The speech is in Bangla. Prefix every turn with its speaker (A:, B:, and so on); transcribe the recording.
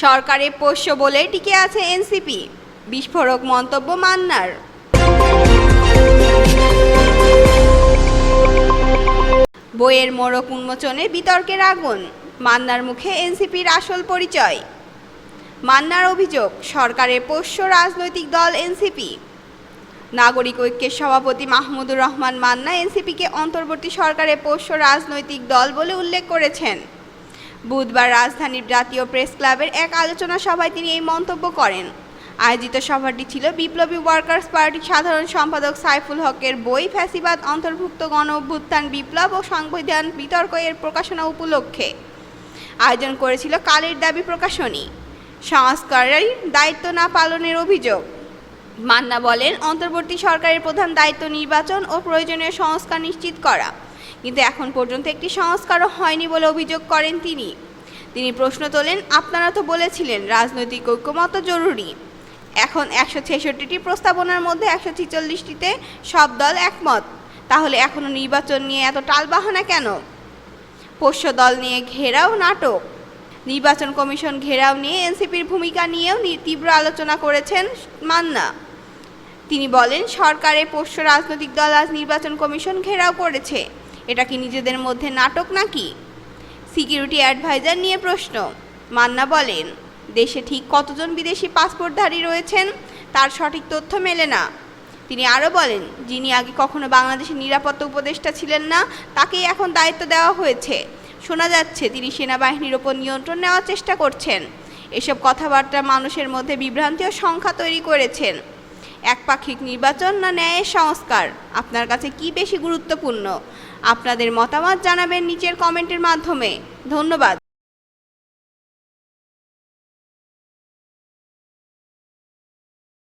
A: সরকারে পোষ্য বলে টিকে আছে এনসিপি। বিস্ফোরক মন্তব্য মান্নার। বইয়ের মোড়ক উন্মোচনে বিতর্কের আগুন, মান্নার মুখে এনসিপির আসল পরিচয়। মান্নার অভিযোগ, সরকারের পোষ্য রাজনৈতিক দল এনসিপি। নাগরিক ঐক্যের সভাপতি মাহমুদুর রহমান মান্না এনসিপিকে অন্তর্বর্তী সরকারের পোষ্য রাজনৈতিক দল বলে উল্লেখ করেছেন। বুধবার রাজধানীর জাতীয় প্রেস ক্লাবের এক আলোচনা সভায় তিনি এই মন্তব্য করেন। আয়োজিত সভাটি ছিল বিপ্লবী ওয়ার্কার্স পার্টির সাধারণ সম্পাদক সাইফুল হকের বই, ফ্যাসিবাদ, অন্তর্ভুক্ত গণ অভ্যুত্থান, বিপ্লব ও সংবিধান বিতর্ক এর প্রকাশনা উপলক্ষে আয়োজন করেছিল কালের দাবি প্রকাশনী। সংস্কারের দায়িত্ব না পালনের অভিযোগ। মান্না বলেন, অন্তর্বর্তী সরকারের প্রধান দায়িত্ব নির্বাচন ও প্রয়োজনীয় সংস্কার নিশ্চিত করা। কিন্তু এখন পর্যন্ত একটি সংস্কারও হয়নি বলে অভিযোগ করেন তিনি। তিনি প্রশ্ন তোলেন, আপনারা তো বলেছিলেন রাজনৈতিক ঐক্যমত জরুরি। এখন একশো ছেষট্টিটি প্রস্তাবনার মধ্যে একশো ছিচল্লিশটিতে সব দল একমত। তাহলে এখনও নির্বাচন নিয়ে এত টালবাহানা কেন? পোষ্য দল নিয়ে ঘেরাও নাটক। নির্বাচন কমিশন ঘেরাও নিয়ে এনসিপির ভূমিকা নিয়েও তীব্র আলোচনা করেছেন মান্না। তিনি বলেন সরকারের পোষ্য রাজনৈতিক দল আজ নির্বাচন কমিশন ঘেরাও করেছে। এটা কি নিজেদের মধ্যে নাটক নাকি? সিকিউরিটি অ্যাডভাইজার নিয়ে প্রশ্ন। মান্না বলেন, দেশে ঠিক কতজন বিদেশি পাসপোর্টধারী রয়েছেন? তার সঠিক তথ্য মেলে না। তিনি আরও বলেন, যিনি আগে কখনো বাংলাদেশের নিরাপত্তা উপদেষ্টা ছিলেন না, তাকেই এখন দায়িত্ব দেওয়া হয়েছে। শোনা যাচ্ছে তিনি সেনাবাহিনীর ওপর নিয়ন্ত্রণ নেওয়ার চেষ্টা করছেন। এসব কথাবার্তা মানুষের মধ্যে বিভ্রান্তি ও সংখ্যা তৈরি করেছেন। একপাক্ষিক নির্বাচন না ন্যায়ের সংস্কার? আপনার কাছে কি বেশি গুরুত্বপূর্ণ? আপনাদের মতামত জানাবেন নিচের কমেন্টের মাধ্যমে। ধন্যবাদ।